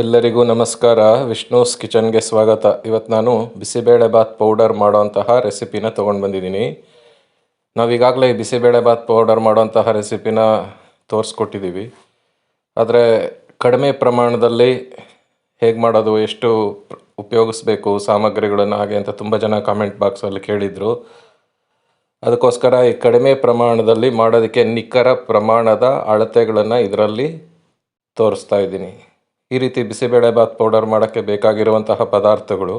ಎಲ್ಲರಿಗೂ ನಮಸ್ಕಾರ. ವಿಷ್ಣುಸ್ ಕಿಚನ್ಗೆ ಸ್ವಾಗತ. ಇವತ್ತು ನಾನು ಬಿಸಿಬೇಳೆ ಬಾತ್ ಪೌಡರ್ ಮಾಡೋಂತಹ ರೆಸಿಪಿನ ತೊಗೊಂಡು ಬಂದಿದ್ದೀನಿ. ನಾವೀಗಾಗಲೇ ಬಿಸಿಬೇಳೆ ಬಾತ್ ಪೌಡರ್ ಮಾಡೋಂತಹ ರೆಸಿಪಿನ ತೋರಿಸ್ಕೊಟ್ಟಿದ್ದೀವಿ ಆದರೆ ಕಡಿಮೆ ಪ್ರಮಾಣದಲ್ಲಿ ಹೇಗೆ ಮಾಡೋದು, ಎಷ್ಟು ಉಪಯೋಗಿಸ್ಬೇಕು, ಸಾಮಗ್ರಿಗಳನ್ನು ಹಾಗೆ ಅಂತ ತುಂಬ ಜನ ಕಾಮೆಂಟ್ ಬಾಕ್ಸಲ್ಲಿ ಕೇಳಿದರು. ಅದಕ್ಕೋಸ್ಕರ ಈ ಕಡಿಮೆ ಪ್ರಮಾಣದಲ್ಲಿ ಮಾಡೋದಕ್ಕೆ ನಿಖರ ಪ್ರಮಾಣದ ಅಳತೆಗಳನ್ನು ಇದರಲ್ಲಿ ತೋರಿಸ್ತಾ ಇದ್ದೀನಿ. ಈ ರೀತಿ ಬಿಸಿಬೇಳೆಬಾತ್ ಪೌಡರ್ ಮಾಡೋಕ್ಕೆ ಬೇಕಾಗಿರುವಂತಹ ಪದಾರ್ಥಗಳು.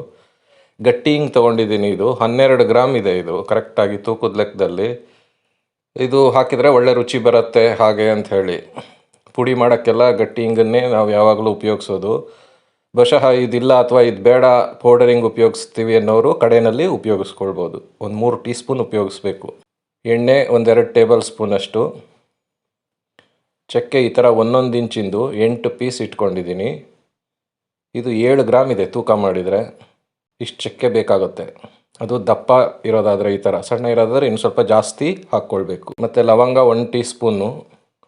ಗಟ್ಟಿ ಹಿಂಗೆ ತೊಗೊಂಡಿದ್ದೀನಿ ಇದು. ಹನ್ನೆರಡು ಗ್ರಾಮ್ ಇದೆ ಇದು. ಕರೆಕ್ಟಾಗಿ ತೂಕದ ಲೆಕ್ಕದಲ್ಲಿ. ಇದು ಹಾಕಿದರೆ ಒಳ್ಳೆ ರುಚಿ ಬರುತ್ತೆ ಹಾಗೆ ಅಂತ ಹೇಳಿ. ಪುಡಿ ಮಾಡೋಕ್ಕೆಲ್ಲ ಗಟ್ಟಿ ಹಿಂಗನ್ನೇ ನಾವು ಯಾವಾಗಲೂ ಉಪಯೋಗಿಸೋದು. ಬಹುಶಃ ಇದಿಲ್ಲ ಅಥವಾ ಇದು ಬೇಡ ಪೌಡರಿಂಗ್ ಉಪಯೋಗಿಸ್ತೀವಿ ಅನ್ನೋರು ಕಡೆಯಲ್ಲಿ ಉಪಯೋಗಿಸ್ಕೊಳ್ಬೋದು. ಒಂದು ಮೂರು ಟೀ ಸ್ಪೂನ್ ಉಪಯೋಗಿಸ್ಬೇಕು. ಎಣ್ಣೆ ಒಂದೆರಡು ಟೇಬಲ್ ಸ್ಪೂನಷ್ಟು ಚಕ್ಕೆ ಈ ಥರ ಒಂದೊಂದು ಇಂಚಿಂದು ಎಂಟು ಪೀಸ್ ಇಟ್ಕೊಂಡಿದ್ದೀನಿ. ಇದು ಏಳು ಗ್ರಾಮ್ ಇದೆ ತೂಕ ಮಾಡಿದರೆ. ಇಷ್ಟು ಚಕ್ಕೆ ಬೇಕಾಗುತ್ತೆ. ಅದು ದಪ್ಪ ಇರೋದಾದರೆ ಈ ಥರ. ಸಣ್ಣ ಇರೋದಾದ್ರೆ ಇನ್ನು ಸ್ವಲ್ಪ ಜಾಸ್ತಿ ಹಾಕ್ಕೊಳ್ಬೇಕು. ಮತ್ತು ಲವಂಗ ಒನ್ ಟೀ ಸ್ಪೂನು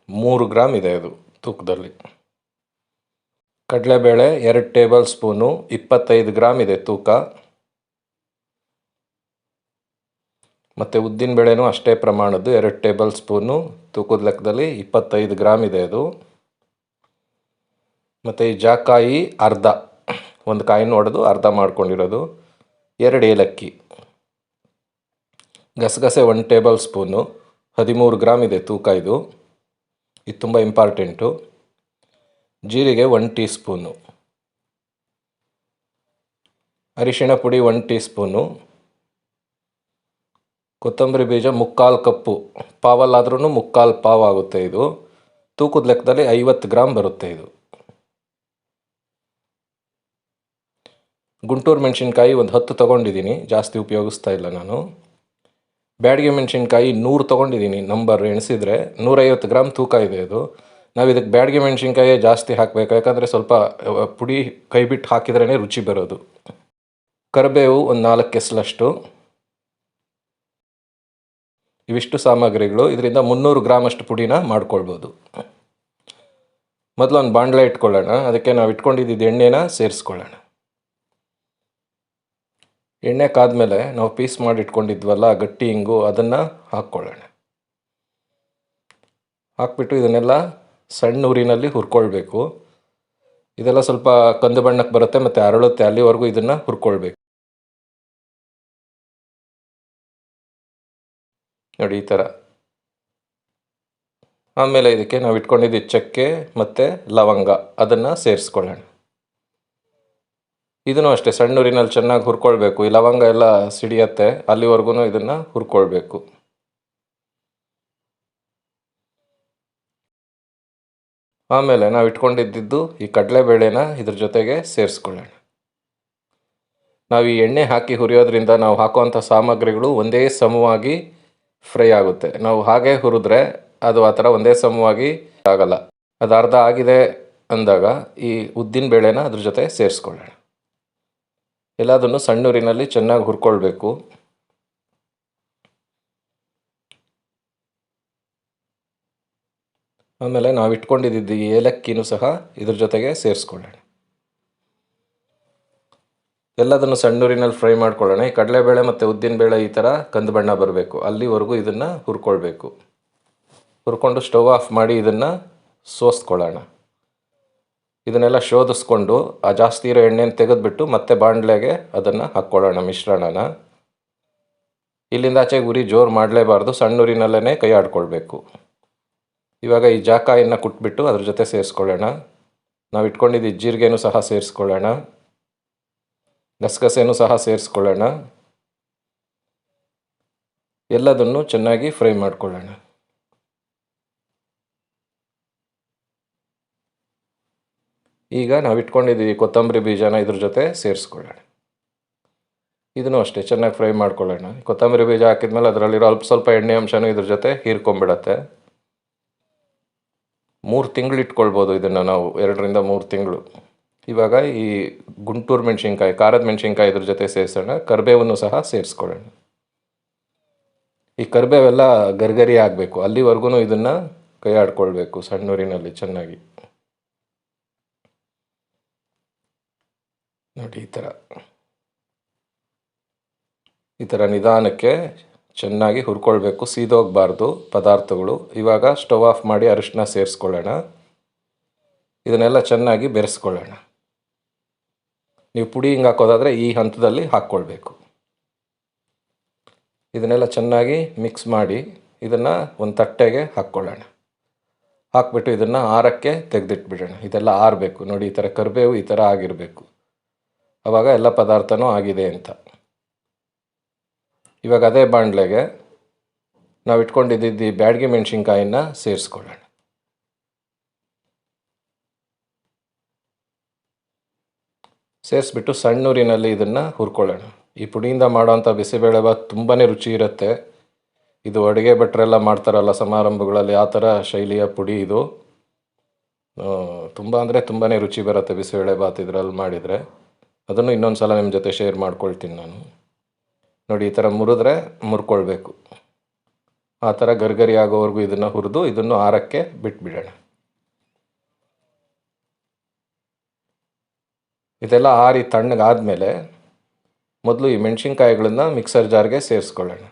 ಮೂರು ಗ್ರಾಮ್ ಇದೆ ಅದು ತೂಕದಲ್ಲಿ. ಕಡಲೆಬೇಳೆ ಎರಡು ಟೇಬಲ್ ಸ್ಪೂನು. ಇಪ್ಪತ್ತೈದು ಗ್ರಾಮ್ ಇದೆ ತೂಕ. ಮತ್ತು ಉದ್ದಿನ ಬೇಳೆನೂ ಅಷ್ಟೇ ಪ್ರಮಾಣದ್ದು, ಎರಡು ಟೇಬಲ್ ಸ್ಪೂನು, ತೂಕದ ಲೆಕ್ಕದಲ್ಲಿ ಇಪ್ಪತ್ತೈದು ಗ್ರಾಮ್ ಇದೆ ಅದು. ಮತ್ತು ಈ ಜಾಕಾಯಿ ಅರ್ಧ, ಒಂದು ಕಾಯಿನ ಹೊಡೆದು ಅರ್ಧ ಮಾಡ್ಕೊಂಡಿರೋದು. ಎರಡು ಏಲಕ್ಕಿ, ಗಸಗಸೆ ಒನ್ ಟೇಬಲ್ ಸ್ಪೂನು, ಹದಿಮೂರು ಗ್ರಾಮ್ ಇದೆ ತೂಕ ಇದು. ಇದು ತುಂಬ ಇಂಪಾರ್ಟೆಂಟು. ಜೀರಿಗೆ ಒನ್ ಟೀ ಸ್ಪೂನು ಅರಿಶಿಣ ಪುಡಿ ಒನ್ ಟೀ ಸ್ಪೂನು ಕೊತ್ತಂಬರಿ ಬೀಜ ಮುಕ್ಕಾಲು ಕಪ್ಪು. ಪಾವಲ್ಲಾದ್ರೂ ಮುಕ್ಕಾಲು ಪಾವ್ ಆಗುತ್ತೆ ಇದು. ತೂಕದ ಲೆಕ್ಕದಲ್ಲಿ ಐವತ್ತು ಗ್ರಾಮ್ ಬರುತ್ತೆ ಇದು. ಗುಂಟೂರು ಮೆಣಸಿನ್ಕಾಯಿ ಒಂದು ಹತ್ತು ತೊಗೊಂಡಿದ್ದೀನಿ. ಜಾಸ್ತಿ ಉಪಯೋಗಿಸ್ತಾ ಇಲ್ಲ ನಾನು. ಬ್ಯಾಡಿಗೆ ಮೆಣಸಿನ್ಕಾಯಿ ನೂರು ತೊಗೊಂಡಿದ್ದೀನಿ. ನಂಬರ್ ಎಣಿಸಿದರೆ ನೂರೈವತ್ತು ಗ್ರಾಮ್ ತೂಕ ಇದೆ ಅದು ನಾವು ಇದಕ್ಕೆ ಬ್ಯಾಡಿಗೆ ಮೆಣಸಿನ್ಕಾಯೇ ಜಾಸ್ತಿ ಹಾಕಬೇಕು. ಯಾಕಂದರೆ ಸ್ವಲ್ಪ ಪುಡಿ ಕೈ ಬಿಟ್ಟು ಹಾಕಿದ್ರೇ ರುಚಿ ಬರೋದು. ಕರಿಬೇವು ಒಂದು ನಾಲ್ಕು ಎಸ್ಲಷ್ಟು ಇವಿಷ್ಟು ಸಾಮಗ್ರಿಗಳು. ಇದರಿಂದ ಮುನ್ನೂರು ಗ್ರಾಮಷ್ಟು ಪುಡಿನ ಮಾಡ್ಕೊಳ್ಬೋದು. ಮೊದಲು ಒಂದು ಬಾಣಲೆ ಇಟ್ಕೊಳ್ಳೋಣ. ಅದಕ್ಕೆ ನಾವು ಇಟ್ಕೊಂಡಿದ್ದು ಎಣ್ಣೆನ ಸೇರಿಸ್ಕೊಳ್ಳೋಣ. ಎಣ್ಣೆ ಕಾದ್ಮೇಲೆ ನಾವು ಪೀಸ್ ಮಾಡಿ ಇಟ್ಕೊಂಡಿದ್ವಲ್ಲ ಗಟ್ಟಿ ಹಿಂಗು ಅದನ್ನು ಹಾಕ್ಕೊಳ್ಳೋಣ. ಹಾಕ್ಬಿಟ್ಟು ಇದನ್ನೆಲ್ಲ ಸಣ್ಣ ಊರಿನಲ್ಲಿ ಹುರ್ಕೊಳ್ಬೇಕು. ಇದೆಲ್ಲ ಸ್ವಲ್ಪ ಕಂದು ಬಣ್ಣಕ್ಕೆ ಬರುತ್ತೆ, ಮತ್ತು ಅರಳುತ್ತೆ, ಅಲ್ಲಿವರೆಗೂ ಇದನ್ನು ಹುರ್ಕೊಳ್ಬೇಕು. ನೋಡಿ, ಈ ಥರ. ಆಮೇಲೆ ಇದಕ್ಕೆ ನಾವು ಇಟ್ಕೊಂಡಿದ್ದು ಚಕ್ಕೆ ಮತ್ತು ಲವಂಗ. ಅದನ್ನು ಸೇರಿಸ್ಕೊಳ್ಳೋಣ. ಇದನ್ನು ಅಷ್ಟೇ, ಸಣ್ಣೂರಿನಲ್ಲಿ ಚೆನ್ನಾಗಿ ಹುರ್ಕೊಳ್ಬೇಕು. ಈ ಲವಂಗ ಎಲ್ಲ ಸಿಡಿಯತ್ತೆ, ಅಲ್ಲಿವರೆಗೂ ಇದನ್ನು ಹುರ್ಕೊಳ್ಬೇಕು. ಆಮೇಲೆ ನಾವು ಇಟ್ಕೊಂಡಿದ್ದು ಈ ಕಡಲೆಬೇಳೆನ ಇದ್ರ ಜೊತೆಗೆ ಸೇರಿಸ್ಕೊಳ್ಳೋಣ. ನಾವು ಈ ಎಣ್ಣೆ ಹಾಕಿ ಹುರಿಯೋದ್ರಿಂದ ನಾವು ಹಾಕುವಂಥ ಸಾಮಗ್ರಿಗಳು ಒಂದೇ ಸಮವಾಗಿ ಫ್ರೈ ಆಗುತ್ತೆ. ನಾವು ಹಾಗೆ ಹುರಿದ್ರೆ ಅದು ಆ ಥರ ಒಂದೇ ಸಮವಾಗಿ ಆಗಲ್ಲ. ಅದು ಅರ್ಧ ಆಗಿದೆ ಅಂದಾಗ ಈ ಉದ್ದಿನ ಬೇಳೆನ ಅದ್ರ ಜೊತೆ ಸೇರಿಸ್ಕೊಳ್ಳೋಣ. ಎಲ್ಲದನ್ನು ಸಣ್ಣೂರಿನಲ್ಲಿ ಚೆನ್ನಾಗಿ ಹುರ್ಕೊಳ್ಬೇಕು. ಆಮೇಲೆ ನಾವು ಇಟ್ಕೊಂಡಿದ್ದ ಏಲಕ್ಕಿನೂ ಸಹ ಇದ್ರ ಜೊತೆಗೆ ಸೇರಿಸ್ಕೊಳ್ಳೋಣ. ಎಲ್ಲದನ್ನು ಸಣ್ಣೂರಿನಲ್ಲಿ ಫ್ರೈ ಮಾಡ್ಕೊಳ್ಳೋಣ. ಈ ಕಡಲೆಬೇಳೆ ಮತ್ತು ಉದ್ದಿನಬೇಳೆ ಈ ಥರ ಕಂದು ಬಣ್ಣ ಬರಬೇಕು. ಅಲ್ಲಿವರೆಗೂ ಇದನ್ನು ಹುರ್ಕೊಳ್ಬೇಕು. ಹುರ್ಕೊಂಡು ಸ್ಟವ್ ಆಫ್ ಮಾಡಿ ಇದನ್ನು ಸೋಸ್ಕೊಳ್ಳೋಣ. ಇದನ್ನೆಲ್ಲ ಶೋಧಿಸ್ಕೊಂಡು ಆ ಜಾಸ್ತಿ ಇರೋ ಎಣ್ಣೆನ ತೆಗೆದುಬಿಟ್ಟು ಮತ್ತೆ ಬಾಣಲೆಗೆ ಅದನ್ನು ಹಾಕ್ಕೊಳ್ಳೋಣ ಮಿಶ್ರಣನ. ಇಲ್ಲಿಂದ ಆಚೆಗೆ ಉರಿ ಜೋರು ಮಾಡಲೇಬಾರ್ದು. ಸಣ್ಣೂರಿನಲ್ಲೇ ಕೈ ಆಡ್ಕೊಳ್ಬೇಕು. ಇವಾಗ ಈ ಜಾಕಾಯನ್ನು ಕುಟ್ಬಿಟ್ಟು ಅದ್ರ ಜೊತೆ ಸೇರಿಸ್ಕೊಳ್ಳೋಣ. ನಾವು ಇಟ್ಕೊಂಡಿದ್ದು ಜೀರಿಗೆನೂ ಸಹ ಸೇರಿಸ್ಕೊಳ್ಳೋಣ. ಗಸಗಸೆನೂ ಸಹ ಸೇರಿಸ್ಕೊಳ್ಳೋಣ. ಎಲ್ಲದನ್ನು ಚೆನ್ನಾಗಿ ಫ್ರೈ ಮಾಡಿಕೊಳ್ಳೋಣ. ಈಗ ನಾವು ಇಟ್ಕೊಂಡಿದ್ದೀವಿ ಕೊತ್ತಂಬರಿ ಬೀಜನ ಇದ್ರ ಜೊತೆ ಸೇರಿಸ್ಕೊಳ್ಳೋಣ. ಇದನ್ನು ಅಷ್ಟೇ ಚೆನ್ನಾಗಿ ಫ್ರೈ ಮಾಡ್ಕೊಳ್ಳೋಣ. ಕೊತ್ತಂಬರಿ ಬೀಜ ಹಾಕಿದ್ಮೇಲೆ ಅದರಲ್ಲಿರೋ ಅಲ್ಪ ಸ್ವಲ್ಪ ಎಣ್ಣೆ ಅಂಶನೂ ಇದ್ರ ಜೊತೆ ಹೀರ್ಕೊಂಬಿಡತ್ತೆ. ಮೂರು ತಿಂಗಳು ಇಟ್ಕೊಳ್ಬೋದು ಇದನ್ನು ನಾವು, ಎರಡರಿಂದ ಮೂರು ತಿಂಗಳು. ಇವಾಗ ಈ ಗುಂಟೂರು ಮೆಣಸಿನ್ಕಾಯಿ, ಖಾರದ ಮೆಣಸಿನ್ಕಾಯಿ ಇದ್ರ ಜೊತೆ ಸೇರಿಸೋಣ. ಕರಿಬೇವನ್ನು ಸಹ ಸೇರಿಸ್ಕೊಳ್ಳೋಣ. ಈ ಕರ್ಬೇವೆಲ್ಲ ಗರ್ಗರಿ ಆಗಬೇಕು. ಅಲ್ಲಿವರೆಗೂ ಇದನ್ನು ಕೈ ಆಡ್ಕೊಳ್ಬೇಕು ಸಣ್ಣೂರಿನಲ್ಲಿ ಚೆನ್ನಾಗಿ. ನೋಡಿ, ಈ ಥರ ಈ ಥರ ನಿಧಾನಕ್ಕೆ ಚೆನ್ನಾಗಿ ಹುರ್ಕೊಳ್ಬೇಕು. ಸೀದೋಗಬಾರ್ದು ಪದಾರ್ಥಗಳು. ಇವಾಗ ಸ್ಟವ್ ಆಫ್ ಮಾಡಿ ಅರಿಶಿನ ಸೇರಿಸ್ಕೊಳ್ಳೋಣ. ಇದನ್ನೆಲ್ಲ ಚೆನ್ನಾಗಿ ಬೆರೆಸ್ಕೊಳ್ಳೋಣ. ನೀವು ಪುಡಿ ಹಿಂಗೆ ಹಾಕೋದಾದರೆ ಈ ಹಂತದಲ್ಲಿ ಹಾಕ್ಕೊಳ್ಬೇಕು. ಇದನ್ನೆಲ್ಲ ಚೆನ್ನಾಗಿ ಮಿಕ್ಸ್ ಮಾಡಿ ಇದನ್ನು ಒಂದು ತಟ್ಟೆಗೆ ಹಾಕ್ಕೊಳ್ಳೋಣ. ಹಾಕ್ಬಿಟ್ಟು ಇದನ್ನು ಆರಕ್ಕೆ ತೆಗೆದಿಟ್ಬಿಡೋಣ. ಇದೆಲ್ಲ ಆರಬೇಕು. ನೋಡಿ, ಈ ಥರ ಕರಿಬೇವು ಈ ಥರ ಆಗಿರಬೇಕು. ಆವಾಗ ಎಲ್ಲ ಪದಾರ್ಥನೂ ಆಗಿದೆ ಅಂತ. ಇವಾಗ ಅದೇ ಬಾಣಲೆಗೆ ನಾವು ಇಟ್ಕೊಂಡಿದ್ದ ಬ್ಯಾಡ್ಗೆ ಮೆಣಸಿನ್ಕಾಯಿನ ಸೇರಿಸ್ಕೊಳ್ಳೋಣ. ಸೇರಿಸ್ಬಿಟ್ಟು ಸಣ್ಣೂರಿನಲ್ಲಿ ಇದನ್ನು ಹುರ್ಕೊಳ್ಳೋಣ. ಈ ಪುಡಿಯಿಂದ ಮಾಡೋವಂಥ ಬಿಸಿಬೇಳೆಭಾತ್ ತುಂಬಾ ರುಚಿ ಇರುತ್ತೆ. ಇದು ಅಡುಗೆ ಭಟ್ರೆಲ್ಲ ಮಾಡ್ತಾರಲ್ಲ ಸಮಾರಂಭಗಳಲ್ಲಿ, ಆ ಥರ ಶೈಲಿಯ ಪುಡಿ ಇದು. ತುಂಬ ಅಂದರೆ ತುಂಬಾ ರುಚಿ ಬರುತ್ತೆ ಬಿಸಿಬೇಳೆಬಾತ್ ಇದರಲ್ಲಿ ಮಾಡಿದರೆ. ಅದನ್ನು ಇನ್ನೊಂದು ಸಲ ನಿಮ್ಮ ಜೊತೆ ಶೇರ್ ಮಾಡ್ಕೊಳ್ತೀನಿ ನಾನು. ನೋಡಿ, ಈ ಥರ ಮುರಿದ್ರೆ ಮುರ್ಕೊಳ್ಬೇಕು. ಆ ಥರ ಗರ್ಗರಿ ಆಗೋವರೆಗೂ ಇದನ್ನು ಹುರಿದು ಇದನ್ನು ಆರಕ್ಕೆ ಬಿಟ್ಬಿಡೋಣ. ಇದೆಲ್ಲ ಆರಿ ತಣ್ಣಗಾದಮೇಲೆ ಮೊದಲು ಈ ಮೆಣಸಿನ್ಕಾಯಿಗಳನ್ನ ಮಿಕ್ಸರ್ ಜಾರ್ಗೆ ಸೇರಿಸ್ಕೊಳ್ಳೋಣ.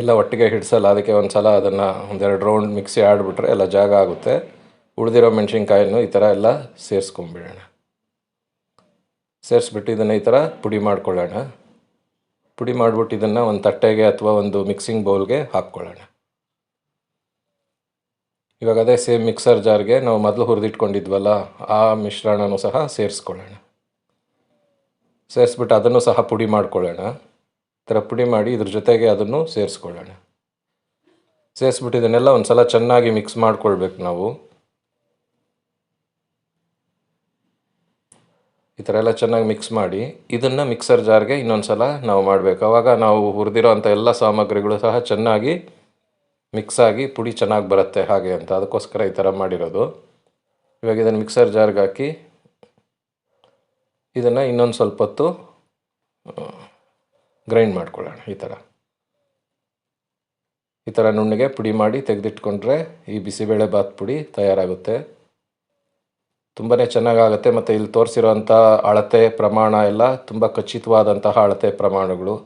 ಎಲ್ಲ ಒಟ್ಟಿಗೆ ಹಿಡಿಸಲ್ಲ, ಅದಕ್ಕೆ ಒಂದು ಸಲ ಅದನ್ನು ಒಂದೆರಡು ರೌಂಡ್ ಮಿಕ್ಸಿ ಆಡಿಬಿಟ್ರೆ ಎಲ್ಲ ಜಾಗ ಆಗುತ್ತೆ. ಉಳಿದಿರೋ ಮೆಣಸಿನ್ಕಾಯನ್ನು ಈ ಥರ ಎಲ್ಲ ಸೇರಿಸ್ಕೊಂಬಿಡೋಣ ಸೇರಿಸ್ಬಿಟ್ಟು ಇದನ್ನು ಈ ಥರ ಪುಡಿ ಮಾಡ್ಕೊಳ್ಳೋಣ. ಪುಡಿ ಮಾಡಿಬಿಟ್ಟು ಇದನ್ನು ಒಂದು ತಟ್ಟೆಗೆ ಅಥವಾ ಒಂದು ಮಿಕ್ಸಿಂಗ್ ಬೌಲ್ಗೆ ಹಾಕ್ಕೊಳ್ಳೋಣ. ಇವಾಗ ಅದೇ ಸೇಮ್ ಮಿಕ್ಸರ್ ಜಾರ್ಗೆ ನಾವು ಮೊದಲು ಹುರಿದಿಟ್ಕೊಂಡಿದ್ವಲ್ಲ, ಆ ಮಿಶ್ರಣನೂ ಸಹ ಸೇರಿಸ್ಕೊಳ್ಳೋಣ. ಸೇರಿಸ್ಬಿಟ್ಟು ಅದನ್ನು ಸಹ ಪುಡಿ ಮಾಡ್ಕೊಳ್ಳೋಣ. ಈ ಥರ ಪುಡಿ ಮಾಡಿ ಇದ್ರ ಜೊತೆಗೆ ಅದನ್ನು ಸೇರಿಸ್ಕೊಳ್ಳೋಣ. ಸೇರಿಸ್ಬಿಟ್ಟು ಇದನ್ನೆಲ್ಲ ಒಂದು ಸಲ ಚೆನ್ನಾಗಿ ಮಿಕ್ಸ್ ಮಾಡ್ಕೊಳ್ಬೇಕು ನಾವು. ಈ ಥರ ಎಲ್ಲ ಚೆನ್ನಾಗಿ ಮಿಕ್ಸ್ ಮಾಡಿ ಇದನ್ನು ಮಿಕ್ಸರ್ ಜಾರ್ಗೆ ಇನ್ನೊಂದು ಸಲ ನಾವು ಮಾಡಬೇಕು. ಆವಾಗ ನಾವು ಹುರಿದಿರೋ ಅಂಥ ಎಲ್ಲ ಸಾಮಗ್ರಿಗಳು ಸಹ ಚೆನ್ನಾಗಿ ಮಿಕ್ಸ್ ಆಗಿ ಪುಡಿ ಚೆನ್ನಾಗಿ ಬರುತ್ತೆ ಹಾಗೆ ಅಂತ. ಅದಕ್ಕೋಸ್ಕರ ಈ ಥರ ಮಾಡಿರೋದು. ಇವಾಗ ಇದನ್ನು ಮಿಕ್ಸರ್ ಜಾರ್ಗೆ ಹಾಕಿ ಇದನ್ನು ಇನ್ನೊಂದು ಸ್ವಲ್ಪ ಹೊತ್ತು ಗ್ರೈಂಡ್ ಮಾಡ್ಕೊಳ್ಳೋಣ ಈ ಥರ. ಈ ಥರ ನುಣ್ಣಗೆ ಪುಡಿ ಮಾಡಿ ತೆಗೆದಿಟ್ಕೊಂಡ್ರೆ ಈ ಬಿಸಿಬೇಳೆ ಬಾತ್ ಪುಡಿ ತಯಾರಾಗುತ್ತೆ. ತುಂಬಾ ಚೆನ್ನಾಗಾಗುತ್ತೆ ಮತ್ತು ಇಲ್ಲಿ ತೋರಿಸಿರೋಂಥ ಅಳತೆ ಪ್ರಮಾಣ ಎಲ್ಲ ತುಂಬ ಖಚಿತವಾದಂತಹ ಅಳತೆ ಪ್ರಮಾಣಗಳು.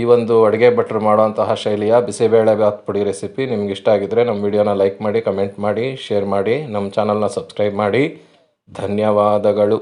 ಈ ಒಂದು ಅಡುಗೆ ಭಟ್ರು ಮಾಡುವಂತಹ ಶೈಲಿಯ ಬಿಸಿಬೇಳೆ ಬಾತ್ ಪುಡಿ ರೆಸಿಪಿ ನಿಮ್ಗೆ ಇಷ್ಟ ಆಗಿದ್ದರೆ ನಮ್ಮ ವಿಡಿಯೋನ ಲೈಕ್ ಮಾಡಿ, ಕಮೆಂಟ್ ಮಾಡಿ, ಶೇರ್ ಮಾಡಿ, ನಮ್ಮ ಚಾನಲ್ನ ಸಬ್ಸ್ಕ್ರೈಬ್ ಮಾಡಿ. ಧನ್ಯವಾದಗಳು.